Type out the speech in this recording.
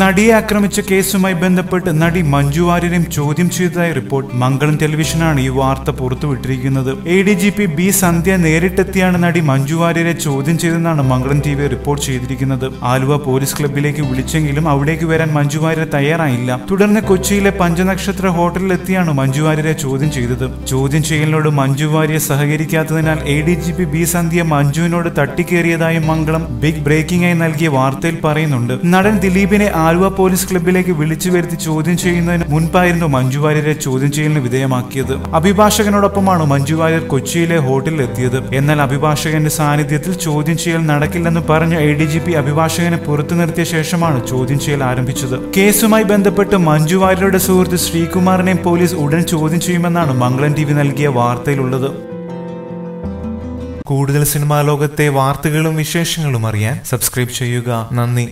നടിയെ ആക്രമിച്ച കേസുമായി ബന്ധപ്പെട്ട് നടി മഞ്ജു വാര്യരെയും ചോദ്യം ചെയ്തതായി റിപ്പോർട്ട് മംഗളം ടെലിവിഷനാണ് ഈ വാർത്ത പുറത്തുവിട്ടിരിക്കുന്നത്. A D G P B Sandhya നേരിട്ടെത്തിയാണ് നടി മഞ്ജു വാര്യരെ ചോദ്യം ചെയ്തെന്നാണ് മംഗളം ടി വി റിപ്പോർട്ട് ചെയ്തിരിക്കുന്നത്. ആലുവ പോലീസ് ക്ലബിലേക്ക് വിളിച്ചെങ്കിലും അവിടേക്ക് വരാൻ മഞ്ജു വാര്യർ തയ്യാറായില്ല. തുടർന്ന് കൊച്ചിയിലെ പഞ്ചനക്ഷത്ര ഹോട്ടലിലെത്തിയാണ് മഞ്ജു വാര്യരെ ചോദ്യം ചെയ്തത്. ചോദ്യം ചെയ്യലിനോട് മഞ്ജു വാര്യർ സഹകരിക്കാത്തതിനാൽ A D G P B സന്ധ്യ മഞ്ജുവിനോട് തട്ടിക്കേറിയതായും മംഗളം ബിഗ് ബ്രേക്കിംഗ് ആയി നൽകിയ വാർത്തയിൽ പറയുന്നുണ്ട്. നടൻ ദിലീപിനെ ആലുവ പോലീസ് ക്ലബിലേക്ക് വിളിച്ചു വരുത്തി ചോദ്യം ചെയ്യുന്നതിന് മുൻപായിരുന്നു മഞ്ജു വാര്യരെ ചോദ്യം ചെയ്യലിന് വിധേയമാക്കിയത്. അഭിഭാഷകനോടൊപ്പമാണ് മഞ്ജു വാര്യർ കൊച്ചിയിലെ ഹോട്ടലിൽ എത്തിയത്. എന്നാൽ അഭിഭാഷകന്റെ സാന്നിധ്യത്തിൽ ചോദ്യം ചെയ്യൽ നടക്കില്ലെന്ന് പറഞ്ഞ എ ഡി ജി പി അഭിഭാഷകനെ പുറത്തു നിർത്തിയ ശേഷമാണ് ചോദ്യം ചെയ്യൽ ആരംഭിച്ചത്. കേസുമായി ബന്ധപ്പെട്ട് മഞ്ജു വാര്യരുടെ സുഹൃത്ത് ശ്രീകുമാറിനെയും പോലീസ് ഉടൻ ചോദ്യം ചെയ്യുമെന്നാണ് മംഗളൻ ടി വി നൽകിയ വാർത്തയിലുള്ളത്. കൂടുതൽ സിനിമാ ലോകത്തെ വാർത്തകളും വിശേഷങ്ങളും അറിയാൻ സബ്സ്ക്രൈബ് ചെയ്യുക. നന്ദി.